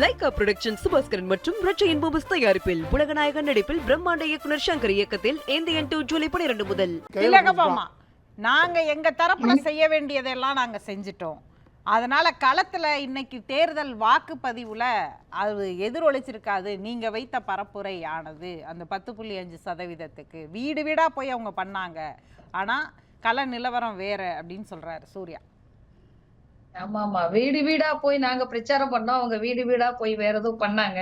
Lyca production Subaskaran மற்றும் ரட்சையின் பூபஸ் தயாரிப்பில் உலகநாயகன் நடிப்பில் பிரம்மாண்ட இயக்குனர் சங்கர் இயக்கத்தில் இந்தியன் டூ ஜூலை பனிரெண்டு முதல். திலகபாமா நாங்க எங்க தரப்புல செய்ய வேண்டியதெல்லாம் நாங்க செஞ்சிட்டோம். அதனால களத்துல இன்னைக்கு தேர்தல் வாக்குப்பதிவுல அது எதிரொலிச்சிருக்காது. நீங்க வைத்த பரப்புரை ஆனது அந்த பத்து புள்ளி அஞ்சு சதவீதத்துக்கு வீடு வீடா போய் அவங்க பண்ணாங்க. ஆனா கள நிலவரம் வேற அப்படின்னு சொல்றாரு சூர்யா. ஆமா ஆமா வீடு வீடா போய் நாங்க பிரச்சாரம் பண்ணோம். அவங்க வீடு வீடா போய் வேற ஏதோ பண்ணாங்க.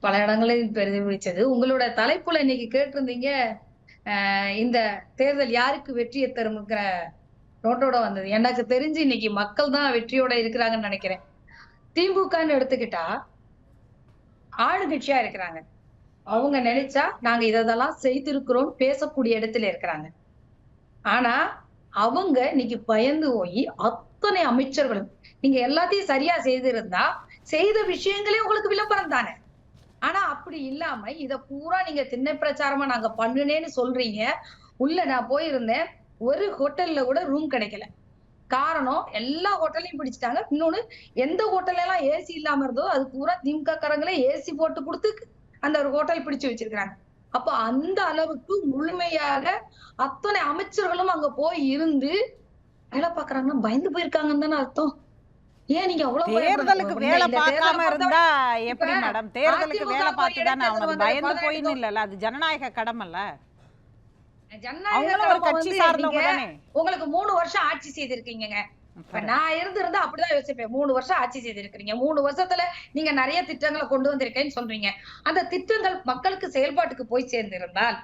பல இடங்களையும் பிரதிபலிச்சது. உங்களோட தலைப்புல இன்னைக்கு கேட்டிருந்தீங்க இந்த தேர்தல் யாருக்கு வெற்றியை தருங்கிற நோட்டோட வந்தது. எனக்கு தெரிஞ்சு இன்னைக்கு மக்கள் தான் வெற்றியோட இருக்கிறாங்கன்னு நினைக்கிறேன். திமுகன்னு எடுத்துக்கிட்டா ஆளுங்கட்சியா இருக்கிறாங்க. அவங்க நினைச்சா நாங்க இதெல்லாம் செய்திருக்கிறோம் பேசக்கூடிய இடத்துல இருக்கிறாங்க. ஆனா அவங்க இன்னைக்கு பயந்து போய் அத்தனை அமைச்சர்களும் நீங்க எல்லாத்தையும் சரியா செய்திருந்தா செய்த விஷயங்களே உங்களுக்கு விளம்பரம் தானே? ஆனா அப்படி இல்லாம இத பூரா நீங்க திண்ணை பிரச்சாரமா நாங்க பண்ணுனேன்னு சொல்றீங்க. உள்ள நான் போயிருந்தேன். ஒரு ஹோட்டல்ல கூட ரூம் கிடைக்கல. காரணம் எல்லா ஹோட்டலையும் பிடிச்சிட்டாங்க. இன்னொன்னு எந்த ஹோட்டல்ல எல்லாம் ஏசி இல்லாம இருந்தோ அது பூரா திமுக காரங்களே ஏசி போட்டு கொடுத்து அந்த ஒரு ஹோட்டல் பிடிச்சு வச்சிருக்கிறாங்க. அப்ப அந்த அளவுக்கு முழுமையாக அத்தனை அமைச்சர்களும் அங்க போய் இருந்து வேலை பாக்குறாங்கன்னா பயந்து போயிருக்காங்கன்னு தானே அர்த்தம். ஏன் நீங்க அவ்வளவு தேர்தலுக்கு? வேலை பார்க்காம இருந்தா எப்படி மேடம் தேர்தலுக்கு வேலை பார்த்து தானே வந்து பயந்து போயின்னு இல்ல அது ஜனநாயக கடமைல்ல. ஜனநாயக அவங்களும் ஒரு கடமை கட்சி வந்து சார்ந்தவங்க நீங்க தானே. உங்களுக்கு மூணு வருஷம் ஆட்சி செய்திருக்கீங்க நான் இருந்திருந்தா அப்படிதான் யோசிப்பேன். மூணு வருஷம் ஆட்சி செய்திருக்கிறீங்க. மூணு வருஷத்துல நீங்க நிறைய திட்டங்களை கொண்டு வந்திருக்கேன்னு சொல்றீங்க. அந்த திட்டங்கள் மக்களுக்கு செயல்பாட்டுக்கு போய் சேர்ந்திருந்தால்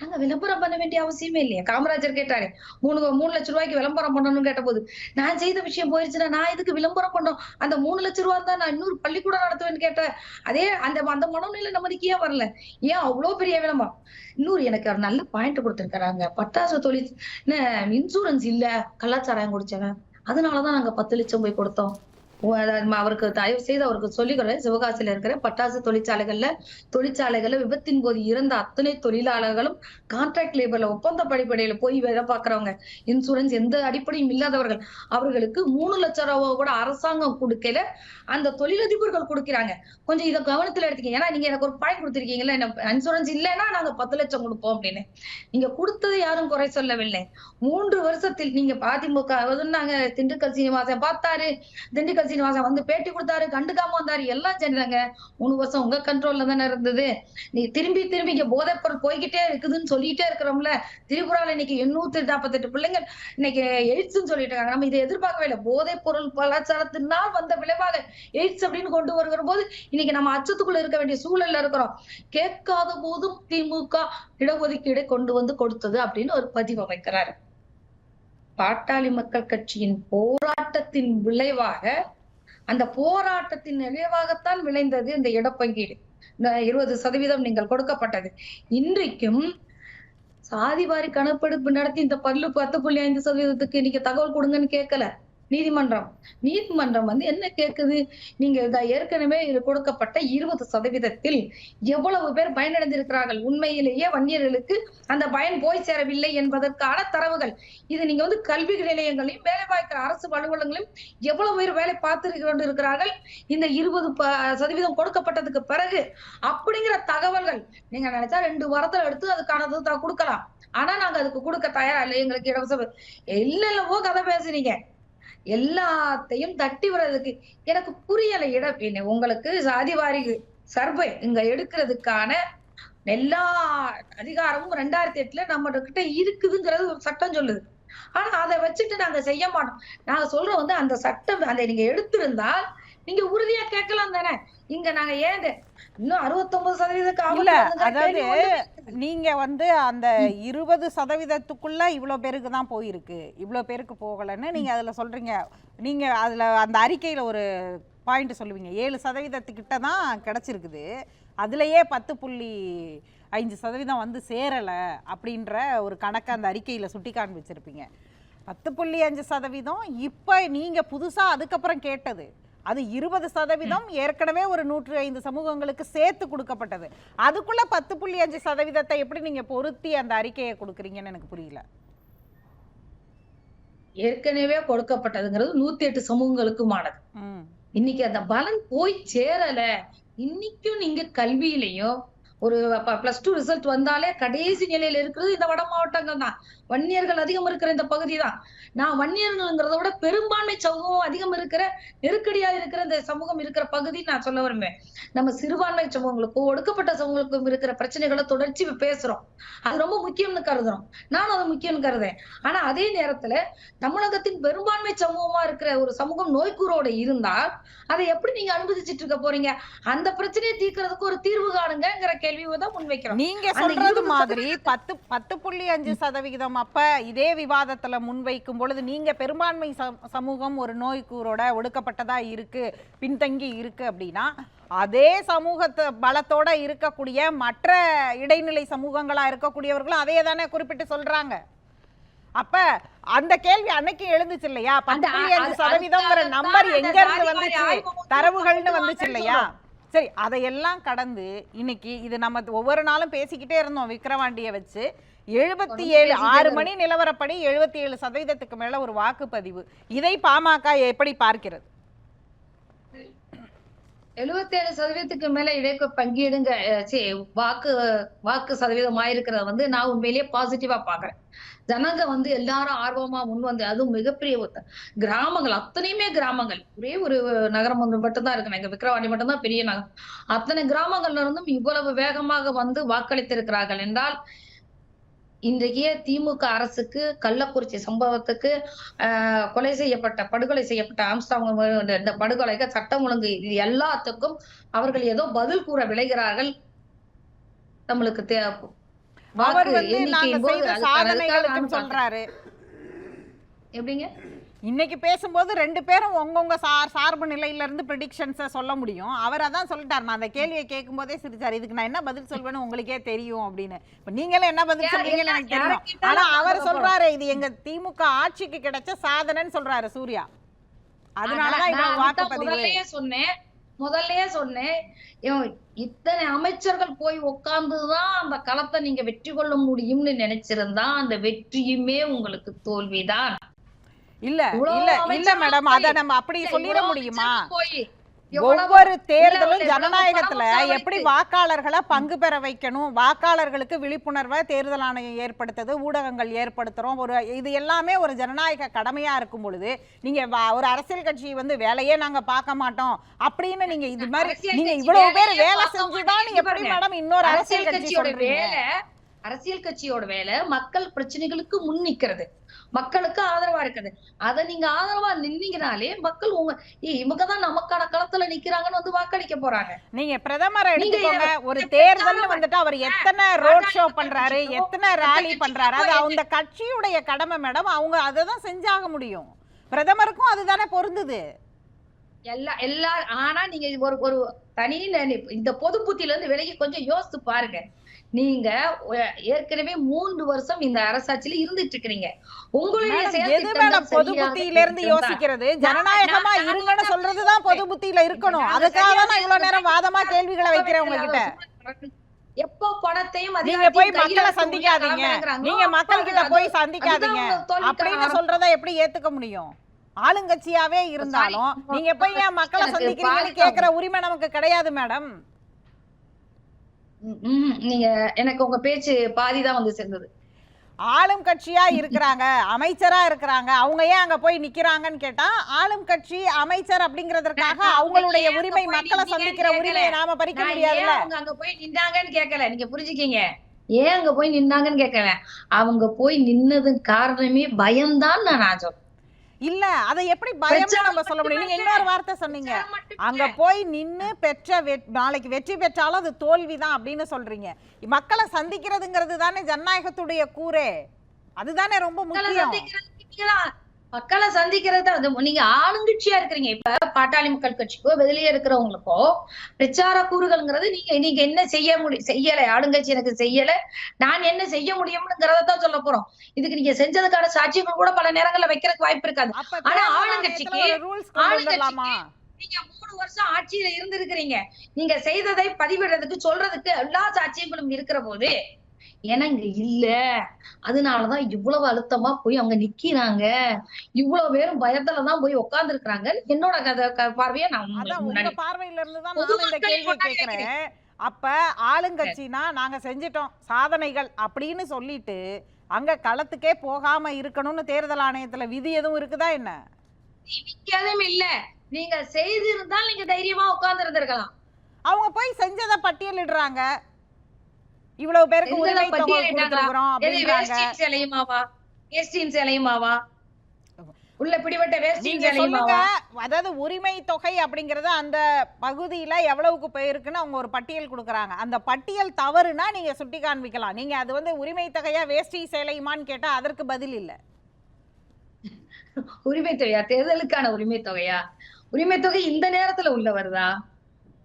நாங்க விளம்பரம் பண்ண வேண்டிய அவசியமே இல்லையா. காமராஜர் கேட்டாரு மூணு மூணு லட்சம் ரூபாய்க்கு விளம்பரம் பண்ணணும்னு கேட்ட போது நான் செய்த விஷயம் போயிருச்சுன்னா நான் இதுக்கு விளம்பரம் பண்ணோம்? அந்த மூணு லட்சம் ரூபா தான் நான் இன்னொரு பள்ளிக்கூடம் நடத்துவேன்னு கேட்டேன் அதே அந்த அந்த மனநிலை நம்மளுக்கு ஏன் வரல? ஏன் அவ்வளவு பெரிய விளம்பரம்? இன்னொரு எனக்கு ஒரு நல்ல பாயிண்ட் கொடுத்துருக்காங்க பட்டாசு தொழில் இன்சூரன்ஸ் இல்ல கலாச்சாரம் குடிச்சவன். அதனாலதான் நாங்க பத்து லட்சம் போய் கொடுத்தோம். அவருக்கு தயவு செய்து அவருக்கு சொல்லிக்கிறேன் சிவகாசியில இருக்கிற பட்டாசு தொழிற்சாலைகள்ல தொழிற்சாலைகள்ல விபத்தின் போது இறந்த அத்தனை தொழிலாளர்களும் கான்ட்ராக்ட் லேபர்ல ஒப்பந்த படிப்படையில போய் வேலை பார்க்கறவங்க. இன்சூரன்ஸ் எந்த அடிப்படையும் இல்லாதவர்கள். அவர்களுக்கு மூணு லட்சம் ரூபாய் கூட அரசாங்கம் கொடுக்கல. அந்த தொழிலதிபர்கள் கொடுக்கிறாங்க. கொஞ்சம் இதை கவனத்துல எடுத்துக்க ஏன்னா நீங்க எனக்கு ஒரு பழையம் கொடுத்திருக்கீங்களா என்ன இன்சூரன்ஸ் இல்லைன்னா நாங்க பத்து லட்சம் கொடுப்போம் அப்படின்னு. நீங்க கொடுத்தது யாரும் குறை சொல்லவில்லை. மூன்று வருஷத்தில் நீங்க அதிமுக நாங்க திண்டுக்கல் சீனிவாசன் பார்த்தாரு. திண்டுக்கல் சீனிவாசன் வந்து பேட்டி கொடுத்தாரு கண்டுக்காம வந்தாரு எல்லாம் செஞ்சாங்க மூணு வருஷம் உங்க கண்ட்ரோல்ல தானே இருந்தது. நீ திரும்பி திரும்பி இங்க போதைப் பொருள் போய்கிட்டே இருக்குதுன்னு சொல்லிட்டே இருக்கிறோம்ல. திரிபுரால இன்னைக்கு எண்ணூத்தி நாற்பத்தெட்டு பிள்ளைங்க இன்னைக்கு எய்ட்ஸ்ன்னு சொல்லிட்டு இருக்காங்க. நம்ம இதை எதிர்பார்க்கவே இல்லை. போதைப் பொருள் கலாச்சாரத்தினால் வந்த விளைவாக எய்ட்ஸ் அப்படின்னு கொண்டு வருகிற போது இன்னைக்கு நம்ம அச்சத்துக்குள்ள இருக்க வேண்டிய சூழல்ல இருக்கிறோம். கேட்காத போதும் திமுக இடஒதுக்கீடை கொண்டு வந்து கொடுத்தது அப்படின்னு ஒரு பதிவு வைக்கிறாரு பாட்டாளி மக்கள் கட்சியின் போராட்டத்தின் விளைவாக அந்த போராட்டத்தின் விளைவாகத்தான் விளைந்தது இந்த இடப்பங்கீடு. இருபது சதவீதம் நீங்கள் கொடுக்கப்பட்டது. இன்றைக்கும் சாதிவாரி கணக்கெடுப்பு நடத்தி இந்த பல்லு பத்து புள்ளி ஐந்து சதவீதத்துக்கு இன்னைக்கு தகவல் கொடுங்கன்னு கேட்கல நீதிமன்றம். நீதிமன்றம் வந்து என்ன கேக்குது? நீங்க ஏற்கனவே கொடுக்கப்பட்ட இருபது சதவீதத்தில் எவ்வளவு பேர் பயனடைந்திருக்கிறார்கள்? உண்மையிலேயே வன்னியர்களுக்கு அந்த பயன் போய் சேரவில்லை என்பதற்கான தரவுகள். இது நீங்க வந்து கல்வி நிலையங்களையும் வேலை வாய்க்கிற அரசு அலுவலகங்களையும் எவ்வளவு பேர் வேலை பார்த்து கொண்டு இருக்கிறார்கள் இந்த இருபது சதவீதம் கொடுக்கப்பட்டதுக்கு பிறகு அப்படிங்கிற தகவல்கள் நீங்க நினைச்சா ரெண்டு வாரத்துல எடுத்து அதுக்கானது த- கொடுக்கலாம். ஆனா நாங்க அதுக்கு கொடுக்க தயாரா இல்லை. எங்களுக்கு இலவச இல்லவோ கதை பேசுறீங்க. எல்லாத்தையும் தட்டி வர்றதுக்கு எனக்கு புரியல இடம் என்ன உங்களுக்கு சாதிவாரி சர்வே இங்க எடுக்கிறதுக்கான எல்லா அதிகாரமும் ரெண்டாயிரத்தி எட்டுல நம்ம கிட்ட இருக்குதுங்கிறது ஒரு சட்டம் சொல்லுது. ஆனா அதை வச்சுட்டு நாங்க செய்ய மாட்டோம். நாங்க சொல்றோம் வந்து அந்த சட்டம் அதை நீங்க எடுத்திருந்தால் நீங்க உறுதியா கேட்கலாம் தானே? இங்க நாங்க ஏன் இன்னும் அறுபத்தொன்பது சதவீதத்துக்கு வந்துங்கிற அதாவது நீங்க வந்து அந்த இருபது சதவீதத்துக்குள்ள இவ்வளோ பேருக்கு தான் போயிருக்கு. இவ்வளோ பேருக்கு போகலைன்னு நீங்க அதுல சொல்றீங்க. நீங்க அதுல அந்த அறிக்கையில ஒரு பாயிண்ட் சொல்லுவீங்க. ஏழு சதவீதத்துக்கிட்ட தான் கிடைச்சிருக்குது. அதுலயே பத்து புள்ளி ஐந்து சதவீதம் வந்து சேரல அப்படின்ற ஒரு கணக்கை அந்த அறிக்கையில சுட்டி காண்பிச்சிருப்பீங்க பத்து புள்ளி அஞ்சு சதவீதம் இப்போ நீங்க புதுசா அதுக்கப்புறம் கேட்டது. அது இருபது சதவீதம் ஏற்கனவே ஒரு நூற்று ஐந்து சமூகங்களுக்கு சேர்த்து கொடுக்கப்பட்டது. அதுக்குள்ள பத்து புள்ளி அஞ்சு சதவீதத்தை எப்படி நீங்க பொருத்தி அந்த அறிக்கையை கொடுக்குறீங்கன்னு எனக்கு புரியல. ஏற்கனவே கொடுக்கப்பட்டதுங்கிறது நூத்தி எட்டு சமூகங்களுக்குமானது. இன்னைக்கு அந்த பலன் போய் சேரல. இன்னைக்கும் நீங்க கல்வியிலையும் ஒரு பிளஸ் டூ ரிசல்ட் வந்தாலே கடைசி நிலையில இருக்கிறது இந்த வட மாவட்டங்கள் தான் வன்னியர்கள் அதிகம் இருக்கிற இந்த பகுதி தான் நான் வன்னியர்கள்ங்கிறத விட பெரும்பான்மை சமூகம் அதிகம் இருக்கிற நெருக்கடியா இருக்கிற இந்த சமூகம் இருக்கிற பகுதி நான் சொல்ல வருவேன் நம்ம சிறுபான்மை சமூகங்களுக்கும் ஒடுக்கப்பட்ட சமூகங்களுக்கும் இருக்கிற பிரச்சனைகளை தொடர்ச்சி பேசுறோம். அது ரொம்ப முக்கியம்னு கருதுறோம். நானும் அது முக்கியம்னு கருதேன் ஆனா அதே நேரத்துல தமிழகத்தின் பெரும்பான்மை சமூகமா இருக்கிற ஒரு சமூகம் நோய்க்கூறோட இருந்தால் அதை எப்படி நீங்க அனுமதிச்சிட்டு இருக்க போறீங்க? அந்த பிரச்சனையை தீர்க்கறதுக்கு ஒரு தீர்வு காணுங்கிற கேள்வியை தான் முன்வைக்கிறோம். நீங்க சொல்றது மாதிரி பத்து பத்து புள்ளி அஞ்சு சதவிகிதம் அப்ப இதே விவாதத்துல முன்வைக்கும் பொழுது நீங்க பெரும்பான்மை சம- சமூகம் ஒரு நோய்க்கூரோட ஒடுக்கப்பட்டதா இருக்கு பின்தங்கி இருக்கு அப்படின்னா அதே சமூகத்து பலத்தோட இருக்கக்கூடிய மற்ற இடைநிலை சமூகங்களா இருக்கக்கூடியவர்களும் அதே தானே குறிப்பிட்டு சொல்றாங்க. அப்ப அந்த கேள்வி அன்னைக்கு எழுந்துச்சு இல்லையா? பத்து புள்ளி அஞ்சு சதவீதம்ங்கிற நம்பர் எங்க இருந்து வந்துச்சு? தரவுகள்னு வந்துச்சு இல்லையா. சரி அதையெல்லாம் கடந்து இன்னைக்கு இது நம்ம ஒவ்வொரு நாளும் பேசிக்கிட்டே இருந்தோம் விக்கிரவாண்டியை வச்சு எழுபத்தி ஏழு ஆறு. மணி நிலவரப்படி எழுபத்தி ஏழு சதவீதத்துக்கு மேல ஒரு வாக்குப்பதிவு இதை பாமக எப்படி பார்க்கிறது எழுபத்தேழு சதவீதத்துக்கு மேல இடைக்கு பங்கீடுங்க வாக்கு வாக்கு சதவீதம் ஆயிருக்கிறத வந்து நான் உண்மையிலேயே பாசிட்டிவா பாக்குறேன் ஜனங்க வந்து எல்லாரும் ஆர்வமா முன் வந்து அதுவும் மிகப்பெரிய கிராமங்கள் அத்தனையுமே கிராமங்கள். ஒரே ஒரு நகரம் வந்து மட்டும்தான் இருக்கு எங்க விக்கிரவாண்டி மட்டும்தான் பெரிய நகரம். அத்தனை கிராமங்கள்ல இருந்தும் இவ்வளவு வேகமாக வந்து வாக்களித்திருக்கிறார்கள் என்றால் இன்றைய திமுக அரசுக்கு கள்ளக்குறிச்சி சம்பவத்துக்கு கொலை செய்யப்பட்ட படுகொலை செய்யப்பட்ட ஆம்ஸ்டாங் இந்த படுகொலைக்கு சட்டம் ஒழுங்கு இது எல்லாத்துக்கும் அவர்கள் ஏதோ பதில் கூற விளைகிறார்கள். நம்மளுக்கு தே- அவர் வாக்கு வந்து நாங்க எண்ணிக்கையின் போது செய்த அதுக்கான- அதுக்காக சாதனைகளுக்கு நானும் பார்க்கிறேன். சொல்றாரு. எப்படிங்க? இன்னைக்கு பேசும்போது ரெண்டு பேரும் உங்கவுங்க சார் சார்பு நிலையில இருந்து ப்ரிடிக்ஷன்ஸை சொல்ல முடியும். அவர் அதான் சொல்லிட்டார். நான் அந்த கேள்வியை கேட்கும்போதே சிரிச்சார். இதுக்கு நான் என்ன பதில் சொல்வேன்னு உங்களுக்கே தெரியும் அப்படின்னு. இப்ப நீங்களும் என்ன பதில் சொல்றீங்கன்னு எனக்கு தெரியும். கேட்டாலும் ஆனா நான் அவர் சொல்றாரு இது எங்க திமுக ஆட்சிக்கு கிடைச்ச சாதனைன்னு சொல்றாரு சூர்யா. அதனாலதான் இவ்வளவு வாக்குப்பதிவு சொன்னேன். முதல்லயே சொன்னேன். இத்தனை அமைச்சர்கள் போய் உட்கார்ந்துதான் அந்த களத்தை நீங்க வெற்றி கொள்ள முடியும்னு நினைச்சிருந்தா அந்த வெற்றியுமே உங்களுக்கு தோல்விதான். இல்ல இல்ல இல்ல மேடம் அத நம்ம அப்படி சொல்லிட முடியுமா? ஒவ்வொரு தேர்தலும் ஜனநாயகத்துல எப்படி வாக்காளர்களை பங்கு பெற வைக்கணும்? வாக்காளர்களுக்கு விழிப்புணர்வை தேர்தல் ஆணையம் ஏற்படுத்துது ஊடகங்கள் ஏற்படுத்துறோம். ஒரு இது எல்லாமே ஒரு ஜனநாயக கடமையா இருக்கும் பொழுது நீங்க ஒரு அரசியல் கட்சி வந்து வேலையே நாங்க பார்க்க மாட்டோம் அப்படின்னு நீங்க இது மாதிரி நீங்க இவ்வளவு பேர் வேலை செஞ்சுதான் மாட்டேங்குது எப்படி. மேடம் இன்னொரு அரசியல் கட்சி சொல்றீங்க? அரசியல் கட்சியோட வேலை மக்கள் பிரச்சனைகளுக்கு முன் நிக்கிறது. மக்களுக்கு ஆதரவா இருக்குது அத நீங்க ஆதரவா நின்னீங்கனாலே மக்கள் உங்க ஏய், இவங்கதான் நமக்கான களத்துல நிக்கிறாங்கன்னு வந்து வாக்களிக்க போறாங்க. நீங்க பிரதமரை எடுத்துக்கோங்க. ஒரு பேசாம வந்துட்டு அவர் எத்தனை ரோட் ஷோ பண்றாரு எத்தனை ரேலி பண்றாரு அது அந்த கட்சியுடைய கடமை மேடம் அவங்க அதை தான் செஞ்சாக முடியும். பிரதமருக்கும் அதுதானே பொருந்துது. எல்லா எல்லா ஆனா நீங்க ஒரு ஒரு தனி இந்த பொது புத்தியில இருந்து விலகி கொஞ்சம் யோசித்து பாருங்க. நீங்க ஏற்கனவே மூன்று வருஷம் இந்த அரசாட்சியில இருந்துட்டு இருக்கிறீங்க உங்களுடைய பொது புத்தியில இருந்து யோசிக்கிறது? ஜனநாயகமா இருங்கன்னு சொல்றதுதான் பொது புத்தியில இருக்கணும். அதுக்காக தான் இவ்வளவு நேரம் வாதமா கேள்விகளை வைக்கிறேன் உங்ககிட்ட. எப்போ பணத்தையும் நீங்க போய் மக்களை சந்திக்காதீங்க. நீங்க மக்கள் கிட்ட போய் சந்திக்காதீங்க. அப்படின்னு. சொல்றத எப்படி ஏத்துக்க முடியும்? ஆளுங்கட்சியாவே இருந்தாலும். நீங்க போய் ஏன் மக்களை சந்திக்கிறீங்கன்னு. கேக்குற உரிமை நமக்கு கிடையாது மேடம். நீங்க எனக்கு உங்க பேச்சு பாதிதான் வந்து சேர்ந்தது. ஆளும் கட்சியா இருக்கிறாங்க அமைச்சரா இருக்கிறாங்க அவங்க ஏன் அங்க போய் நிக்கிறாங்கன்னு கேட்டா ஆளும் கட்சி அமைச்சர் அப்படிங்கறதற்காக நான் அவங்களுடைய உரிமை மக்களை சந்திக்கிற. உரிமையை நாம பறிக்க நான் முடியாதுல்ல? அவங்க அங்க போய் நின்னாங்கன்னு கேட்கல நீங்க புரிஞ்சுக்கீங்க. ஏன் அங்க போய் நின்னாங்கன்னு கேட்கல அவங்க போய் நின்னது காரணமே பயம்தான் நான் சொல்றேன் இல்ல அதை எப்படி பிரச்சாரம் நம்ம சொல்ல முடியும் நீங்க இன்னொரு வார்த்தை சொன்னீங்க. அங்க போய் நின்னு பெற்ற நாளைக்கு வெற்றி பெற்றாலும் அது தோல்விதான் அப்படின்னு சொல்றீங்க. மக்களை சந்திக்கிறதுங்கிறது தானே ஜனநாயகத்துடைய கூரே அதுதானே ரொம்ப முக்கியம். மக்களை சந்திக்கிறது அது. நீங்க ஆளுங்கட்சியா இருக்கிறீங்க. இப்ப பாட்டாளி மக்கள் கட்சிக்கோ வெளியே இருக்கிறவங்களுக்கோ பிரச்சார கூறுகள்ங்கிறது நீங்க நீங்க என்ன செய்ய முடியும் செய்யல. ஆளுங்கட்சி எனக்கு செய்யல. நான் என்ன செய்ய முடியும்ங்கிறத தான் சொல்ல போறோம். இதுக்கு நீங்க செஞ்சதுக்கான சாட்சியங்கள் கூட பல நேரங்கள்ல வைக்கிறதுக்கு வாய்ப்பு இருக்காது. ஆனா ஆளுங்கட்சிக்கு- ஆளுங்கட்சிக்கு நீங்க மூணு வருஷம் ஆட்சியில இருந்திருக்கிறீங்க. நீங்க செய்ததை பதிவிடுறதுக்கு சொல்றதுக்கு எல்லா சாட்சியங்களும் இருக்கிற போது ஏன்னா இங்க இல்ல. அதனாலதான் இவ்வளவு அழுத்தமா போய் அவங்க நிக்கிறாங்க. இவ்வளவு பேரும் பயத்துலதான் போய் உட்கார்ந்து இருக்கிறாங்க என்னோட கதை பார்வையா நான் பார்வையில இருந்து தான் பொது நானும் இந்த கேள்வி கேட்கிறேன் அப்ப ஆளுங்கட்சினா நாங்க செஞ்சிட்டோம். சாதனைகள் அப்படின்னு சொல்லிட்டு அங்க களத்துக்கே போகாம இருக்கணும்னு தேர்தல் ஆணையத்துல விதி எதுவும் இருக்குதா என்ன? நிக்காதும் இல்ல. நீங்க செய்திருந்தால் நீங்க தைரியமா உட்கார்ந்து இருந்திருக்கலாம் அவங்க போய் செஞ்சதை பட்டியலிடுறாங்க. இவ்வளவு பேருக்கு உரிமை தொகை எது அப்படின்றாங்க. வேஷ்டின் சேலையுமாவா? உள்ள பிடிபட்ட சொல்லுங்க. சேலையுமாவா? அதாவது உரிமை தொகை அப்படிங்கறது அந்த பகுதியில எவ்வளவுக்கு போயிருக்குன்னு அவங்க ஒரு பட்டியல் கொடுக்குறாங்க. அந்த பட்டியல் தவறுனா நீங்க சுட்டி காண்பிக்கலாம். நீங்க அது வந்து உரிமை தொகையா வேஷ்டி சேலையுமான்னு கேட்டா அதற்கு பதில் இல்ல. உரிமை தொகையா? தேர்தலுக்கான உரிமை தொகையா? உரிமை தொகை இந்த நேரத்துல உள்ள வருதா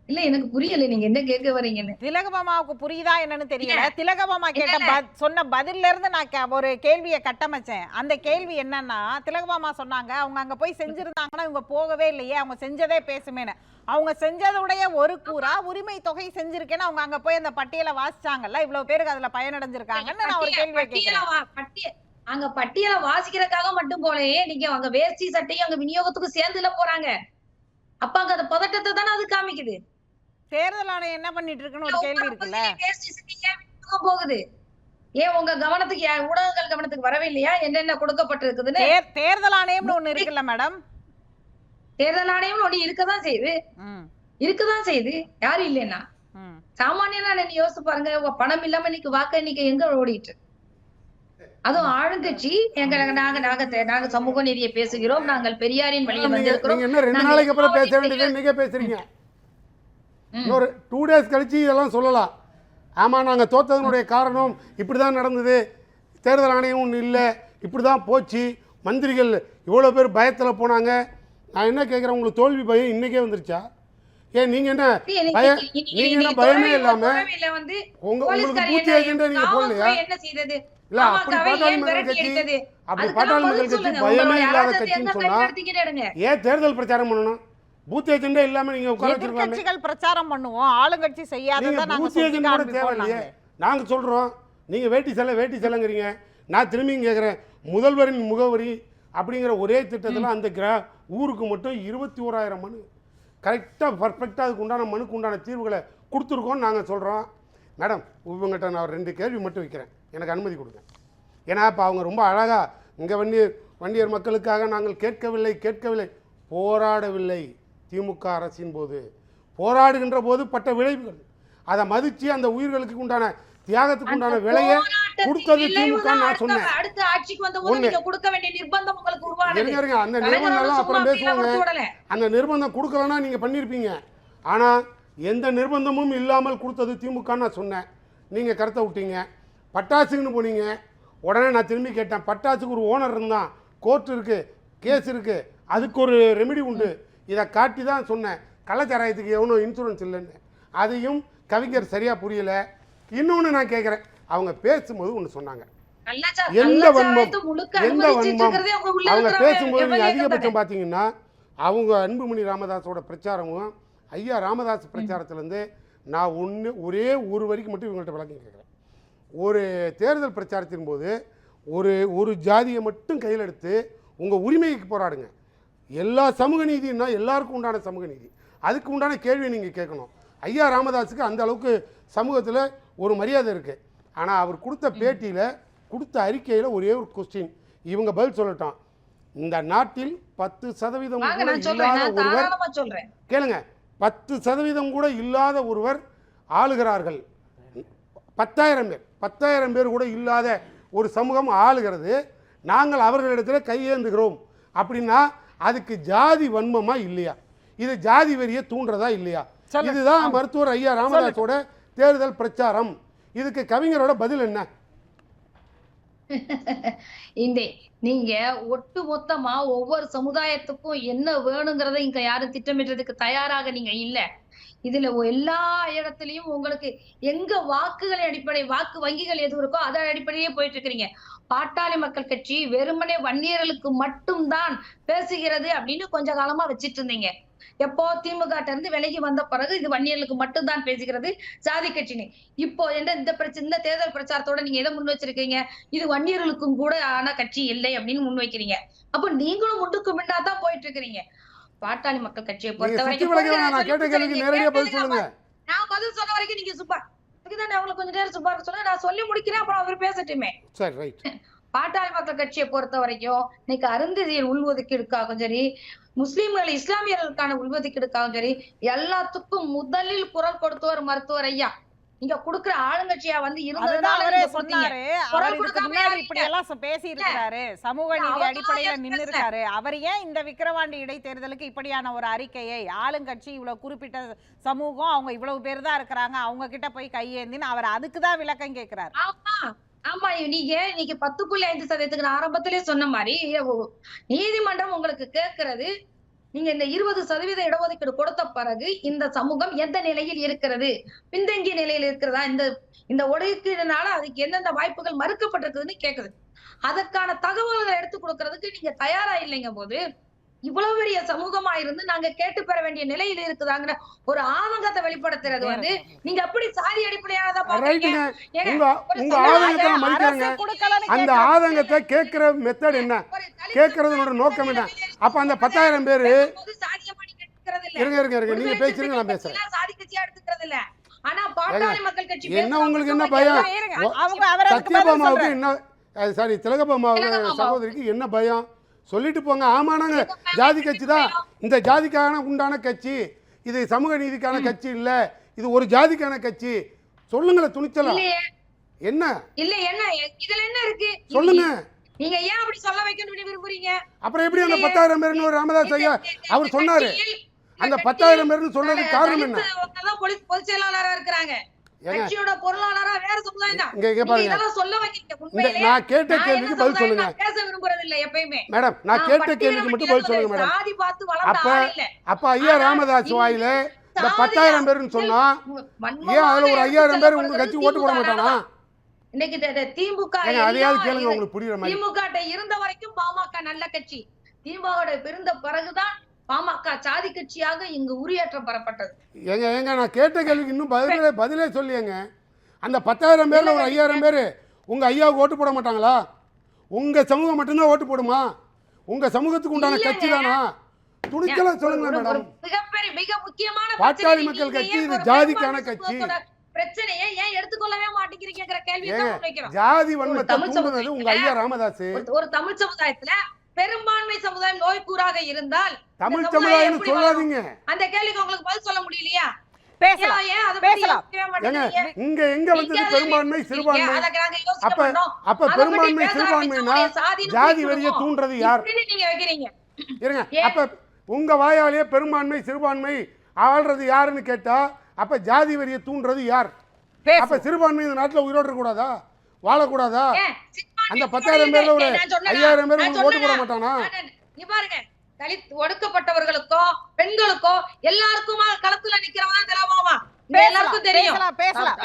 இல்ல எனக்கு புரியல. நீங்க என்ன கேட்க வர்றீங்கன்னு. திலகமாமாவுக்கு புரியுதா என்னன்னு தெரியல. இல்ல. திலகமாமா கேட்ட சொன்ன பதில்ல இருந்து நான் ஒரு கேள்வியை கட்டமைச்சேன். அந்த கேள்வி என்னன்னா திலகமாமா சொன்னாங்க அவங்க அங்க போய் செஞ்சிருந்தாங்கன்னா இவங்க போகவே இல்லையே. அவங்க செஞ்சதே பேசுமேன்னு. அவங்க செஞ்சதுடைய ஒரு கூறா உரிமை தொகை செஞ்சிருக்கேன்னு அவங்க அங்க போய் அந்த பட்டியலை வாசிச்சாங்கல்ல? இவ்வளவு பேருக்கு அதுல பயனடைஞ்சிருக்காங்கன்னு நான் ஒரு கேள்வி கேட்கிறேன் அங்க பட்டியலை வாசிக்கிறதுக்காக மட்டும் போலயே நீங்க அங்க வேஷ்டி சட்டையும் அங்க விநியோகத்துக்கு சேர்ந்துல போறாங்க. அப்ப அங்க அந்த பதட்டத்தை தானே அது காமிக்குது. தேர்தல் ஆணையம் என்ன பண்ணிட்டு இருக்குன்னு ஒரு கேள்வி இருக்குல்ல? போகுது? ஏன் உங்க கவனத்துக்கு ஊடகங்கள் கவனத்துக்கு வரவே இல்லையா? என்னென்ன கொடுக்கப்பட்டிருக்குதுன்னு? தேர்- தேர்தல் ஆணையம்னு ஒண்ணு இருக்குல்ல மேடம்? தேர்தல் ஆணையம் ஒண்ணு இருக்கதான் செய்யுது. ம். இருக்கதான் செய்யுது. யாரும் இல்லைன்னா. சாமானியனா நீங்க யோசிச்சு பாருங்க. உங்க பணம் இல்லாம இன்னைக்கு வாக்கு எண்ணிக்கை எங்க ஓடிட்டு? அதுவும் ஆளுங்கட்சி. எங்க நாங்க நாங்க நாங்க சமூக நீதியை பேசுகிறோம். நாங்கள் பெரியாரின் வழியை வந்திருக்கிறோம். நீங்க என்ன ரெண்டு நாளைக்கு அப்புறம் பேச வேண்டியது இன்னைக்கே பேசுறீங்க. இன்னொரு டூ டேஸ் கழிச்சு இதெல்லாம் சொல்லலாம். ஆமா நாங்க தோத்ததனுடைய காரணம் இப்படி தான் நடந்தது. தேர்தல் ஆணையம் ஒன்று இல்லை. இப்படி தான் போச்சு. மந்திரிகள் இவ்வளோ பேர் பயத்தில் போனாங்க. நான் என்ன கேட்குறேன் உங்களுக்கு தோல்வி பயம் இன்னைக்கே வந்துருச்சா? ஏன் நீங்க என்ன பயம் நீங்க என்ன பயமே இல்லாம உங்க உங்களுக்கு பூச்சி ஏஜெண்டா நீங்க போடலையா? இல்ல அப்படி பாட்டாளி மக்கள் கட்சி? அப்படி பாட்டாளி மக்கள் கட்சி. பயமே இல்லாத கட்சின்னு சொன்னா? ஏன் தேர்தல் பிரச்சாரம் பண்ணணும்? பூத் ஏஜெண்டா இல்லாம நீங்க உட்கார எதிர்க்கட்சிகள் பிரச்சாரம் பண்ணுவோம். ஆளுங்கட்சி செய்யாததை நீங்க பூத் ஏஜென்ட் கூட தேவையில்லையே. நாங்க. சொல்றோம். நீங்க வேட்டி செல்ல வேட்டி செல்லங்கிறீங்க நான் திரும்பியும் கேட்குறேன் முதல்வரின் முகவரி அப்படிங்கிற ஒரே திட்டத்தில் அந்த கிரா ஊருக்கு மட்டும் இருபத்தி ஓராயிரம் மனு. கரெக்டாக பர்ஃபெக்டாக அதுக்கு உண்டான மனுக்கு உண்டான தீர்வுகளை கொடுத்துருக்கோம்னு நாங்கள் சொல்கிறோம் மேடம் இவங்ககிட்ட நான் ரெண்டு கேள்வி மட்டும் வைக்கிறேன். எனக்கு அனுமதி கொடுங்க. ஏன்னா இப்போ அவங்க ரொம்ப அழகாக இங்கே வண்டியர் வண்டியர் மக்களுக்காக நாங்கள் கேட்கவில்லை கேட்கவில்லை. போராடவில்லை. திமுக அரசின் போது போராடுகின்ற போது பட்ட விளைவுகள். அதை மதித்து அந்த உயிர்களுக்கு உண்டான தியாகத்துக்கு உண்டான விலையை கொடுத்தது திமுக நான் சொன்னேன். அடுத்த ஆட்சிக்கு வந்தபோது ஒண்ணு. நீங்க கொடுக்க வேண்டிய நிர்பந்தம் உங்களுக்கு உருவானது. இருங்க இருங்க அந்த நிர்பந்தம் அப்புறம் பேசுவாங்க. அந்த நிர்பந்தம் கொடுக்கலன்னா நீங்கள் பண்ணியிருப்பீங்க ஆனால் எந்த நிர்பந்தமும் இல்லாமல் கொடுத்தது திமுக நான் சொன்னேன். நீங்கள் கருத்தை விட்டீங்க. பட்டாசுக்குன்னு போனீங்க. உடனே நான் திரும்பி கேட்டேன். பட்டாசுக்கு ஒரு ஓனர் இருந்தான். கோர்ட் இருக்கு கேஸ் இருக்கு. அதுக்கு ஒரு ரெமெடி உண்டு. இதை காட்டி தான் சொன்னேன். கள்ளச்சாராயத்துக்கு எவனும் இன்சூரன்ஸ் இல்லைன்னு. அதையும் கவிஞர் சரியாக புரியலை. இன்னொன்று நான் கேட்குறேன் அவங்க பேசும்போது ஒன்று சொன்னாங்க. எந்த வன்மம்? எந்த வன்மம்? அவங்க பேசும்போது நீங்கள். அதிகபட்சம் பார்த்தீங்கன்னா அவங்க அன்புமணி ராமதாஸோட பிரச்சாரமும் ஐயா ராமதாஸ் பிரச்சாரத்துலேருந்து நான் ஒன்று ஒரே ஒரு வரிக்கு மட்டும் இவங்கள்ட்ட விளக்கம் கேட்குறேன் ஒரு தேர்தல் பிரச்சாரத்தின் போது ஒரு ஒரு ஜாதியை மட்டும் கையில் எடுத்து உங்கள் உரிமைக்கு போராடுங்க. எல்லா சமூக நீதினா எல்லாருக்கும் உண்டான சமூக நீதி. அதுக்கு உண்டான கேள்வியை நீங்கள் கேட்கணும். ஐயா ராமதாஸுக்கு அந்த அளவுக்கு சமூகத்தில் ஒரு மரியாதை இருக்குது ஆனால் அவர் கொடுத்த பேட்டியில் கொடுத்த அறிக்கையில் ஒரே ஒரு கொஸ்டின் இவங்க பதில் சொல்லட்டான் இந்த நாட்டில் பத்து சதவீதம் கூட இல்லாத ஒருவர் கேளுங்க. பத்து சதவீதம் கூட இல்லாத ஒருவர் ஆளுகிறார்கள். பத்தாயிரம் பேர். பத்தாயிரம் பேர் கூட இல்லாத ஒரு சமூகம் ஆளுகிறது. நாங்கள் அவர்களிடத்தில் கையேந்துகிறோம். அப்படின்னா அதுக்கு ஜாதி வன்மமா இல்லையா? இது ஜாதி வெறியை தூண்டுறதா இல்லையா. இதுதான் மருத்துவர் ஐயா ராமதாஸோட தேர்தல் பிரச்சாரம். இதுக்கு கவிஞரோட பதில் என்ன? இந்த நீங்க ஒட்டு மொத்தமா ஒவ்வொரு சமுதாயத்துக்கும் என்ன வேணுங்கிறத இங்க யாரும் திட்டமிடுறதுக்கு தயாராக நீங்க இல்ல. இதுல எல்லா இடத்துலயும் உங்களுக்கு எங்க வாக்குகளின் அடிப்படை வாக்கு வங்கிகள் எது இருக்கோ அதன் அடிப்படையே போயிட்டு இருக்கிறீங்க பாட்டாளி மக்கள் கட்சி வெறுமனே வன்னியர்களுக்கு மட்டும்தான் பேசுகிறது அப்படின்னு கொஞ்ச காலமா வச்சிட்டு இருந்தீங்க எப்போ திமுக இருந்து விலகி வந்த பிறகு இது வன்னியர்களுக்கு மட்டும்தான் பேசுகிறது. ஜாதி கட்சின்னு இப்போ என்ன இந்த பிரச்சனை இந்த தேர்தல் பிரச்சாரத்தோட நீங்க எதை முன் வச்சிருக்கீங்க இது வன்னியர்களுக்கும் கூட ஆன கட்சி இல்லை அப்படின்னு முன் வைக்கிறீங்க அப்ப நீங்களும் முன்னுக்கு முன்னா தான் போயிட்டு இருக்கிறீங்க பாட்டாளி மக்கள் கட்சியை நீங்க பொறுத்த சுத்தி வரைக்கும் வளைக்க வேணாம். நான் பதில் சொல்லுங்க சொன்ன வரைக்கும் நீங்க சுப்பா அதுக்குதான் அவங்களுக்கு கொஞ்ச நேரம் சுப்பா சொன்னா நான் சொல்லி முடிக்கிறேன் அப்புறம் அவர் பேசட்டுமே. பாட்டாளி மக்கள் கட்சியை பொறுத்த வரைக்கும் இன்னைக்கு அருந்ததியர் உள்ஒதுக்கீடுக்காகவும் சரி முஸ்லிம்கள் இஸ்லாமியர்களுக்கான உள்ஒதுக்கீடுக்காகவும் சரி எல்லாத்துக்கும் முதலில் குரல் கொடுத்தவர் மருத்துவர் ஐயா. நீங்க குடுக்குற ஆளுங்கட்சியா வந்து சமூக நீதி அடிப்படையில நின்னு இருக்காரு அவர் ஏன் இந்த விக்கிரவாண்டி இடைத்தேர்தலுக்கு இப்படியான ஒரு அறிக்கையை ஆளுங்கட்சி இவ்வளவு குறிப்பிட்ட சமூகம் அவங்க இவ்வளவு பேர் தான் இருக்கிறாங்க அவங்க கிட்ட போய் கையேந்தின்னு அவர் அதுக்கு தான் விளக்கம் கேட்கிறாரு ஆமா நீங்க நீங்க இன்னைக்கு பத்து புள்ளி ஐந்து சதவீதத்துக்கு நான் ஆரம்பத்திலே சொன்ன மாதிரி நீதிமன்றம் உங்களுக்கு கேட்கறது நீங்க இந்த இருபது சதவீத இடஒதுக்கீடு கொடுத்த பிறகு இந்த சமூகம் எந்த நிலையில் இருக்கிறது? பின்தங்கிய நிலையில் இருக்கிறதா? இந்த இந்த ஒடுக்கீடுனால அதுக்கு எந்தெந்த வாய்ப்புகள் மறுக்கப்பட்டிருக்குதுன்னு கேக்குது அதற்கான தகவல்களை எடுத்து கொடுக்கறதுக்கு நீங்க தயாரா இல்லைங்க போது இவ்வளவு பெரிய சமூகமா இருந்து நாங்க கேட்டு பெற வேண்டிய நிலையில் இருக்குதாங்கிற ஒரு ஆதங்கத்தை வெளிப்படுத்துறது வந்து நீங்க எப்படி சாதி பாக்குறீங்க மதிக்கிறேங்க அரசு கொடுக்கலன்னு அந்த. ஆதங்கத்தை கேட்கிற மெத்தட் என்ன கேட்கறதோட நோக்கம் என்ன அப்ப அந்த பத்தாயிரம் பேரு. இருங்க இருங்க இருங்க நீங்க பேசுறீங்க நான் பேசுறேன் சாதி கட்சியா எடுத்துக்கிறது இல்ல ஆனா பாட்டாளி மக்கள் கட்சி என்ன உங்களுக்கு என்ன பயம்? சத்யபாமாவுக்கு. என்ன சாரி திலகபாமாவுக்கு திலகபாமா. சகோதரிக்கு என்ன பயம் சொல்லிட்டு போங்க. ஆமானாங்க. ஜாதி கட்சி தான் இந்த ஜாதிக்கான உண்டான கட்சி இது சமூக நீதிக்கான கட்சி இல்ல. இது ஒரு ஜாதிக்கான கட்சி. சொல்லுங்களேன் துணிச்சலா. இல்லையே. என்ன? இல்ல என்ன? இதுல என்ன இருக்கு? சொல்லுங்க. நீங்க ஏன் அப்படி சொல்ல வைக்கணும்னு விரும்புறீங்க? அப்புறம் எப்படி அந்த பத்தாயிரம் பேர்னு ஒரு ராமதாஸ் ஐயா? அவர் சொன்னாரு. அந்த பத்தாயிரம் பேர்னு சொல்றதுக்கு காரணம் என்ன? பொதுச் செயலாளரா இருக்கிறாங்க. கட்சியோட பொருளாளரா வேற சமுதாயம் தான் இதெல்லாம் சொல்ல வைக்கிறீங்க உண்மையிலே. நான் கேட்ட கேள்விக்கு பதில் சொல்லுங்க. பேச விரும்புறது இல்ல எப்பயுமே. மேடம் நான் நான் கேட்ட பட்டியல கேள்விக்கு மட்டும் பதில் சொல்லுங்க மேடம். சாதி பார்த்து வளர்ந்த அப்ப ஆள் இல்ல. அப்ப ஐயா ஆனா, ராமதாஸ் வாயில இந்த பத்தாயிரம் பேர்னு சொன்னா ஏன் அதுல ஒரு ஐயாயிரம் பேர் உங்க கட்சி ஓட்டு போட மாட்டானா இன்னைக்கு திமுக அதையாவது கேளுங்க உங்களுக்கு புரியுற மாதிரி. திமுக இருந்த வரைக்கும் பாமக நல்ல கட்சி. திமுக பிறந்த பிறகுதான் பாமக சாதி கட்சியாக இங்கு உரியேற்றம் பெறப்பட்டது. ஏங்க ஏங்க நான் கேட்ட கேள்விக்கு இன்னும் பதிலே பதிலே சொல்லியேங்க. அந்த பத்தாயிரம் பேர்ல ஒரு ஐயாயிரம் பேர் உங்க ஐயாவுக்கு ஓட்டு போட மாட்டாங்களா? உங்க சமூகம் மட்டும்தான் ஓட்டு போடுமா? உங்க சமூகத்துக்கு உண்டான. கட்சி தானா? துணிச்சலா சொல்லுங்க மேடம். மிகப்பெரிய மிக முக்கியமான பாட்டாளி மக்கள் கட்சி இது ஜாதிக்கான கட்சி. பிரச்சனையை ஏன் எடுத்துக்கொள்ளவே மாட்டேங்கிறீங்கிற கேள்வியை தான் ஏங்க முன்வைக்கிறோம் ஜாதி வன்மத்தை தமிழ் தூண்டுனது உங்க ஐயா ராமதாஸ் ஒரு தமிழ் சமுதாயத்துல பெரும்பான்மை சமுதாயம் நோய்க்கூறாக இருந்தால் தமிழ் சமுதாயம் சொல்லாதீங்க. அந்த கேள்விக்கு உங்களுக்கு பதில் சொல்ல முடியலையா? இங்க எங்க வந்தது பெரும்பான்மை அதை சிறுபான்மை அப்ப. அப்ப பெரும்பான்மை சிறுபான்மைனா ஜாதி வரியை. தூண்டுறது யார்? இப்படின்னு நீங்க வைக்கிறீங்க. இருங்க ஏன்? அப்ப உங்க வாயாலேயே பெரும்பான்மை சிறுபான்மை ஆள்றது யாருன்னு கேட்டா அப்ப ஜாதி வரியை தூண்டுறது யார்? அப்ப சிறுபான்மை இந்த நாட்டுல உயிரோட இருக்கக்கூடாதா? வாழக்கூடாதா? அந்த பத்தாயிரம் பேர்ல ஒரு? ஐயாயிரம் பேர் ஓட்டு போட? மாட்டானா? இங்க பாருங்க தலித் ஒடுக்கப்பட்டவர்களுக்கோ பெண்களுக்கோ எல்லாருக்குமா களத்துல நிக்கிறவங்க தான் எல்லாருக்கும் தெரியும். பேசலாம் பேசலாம்.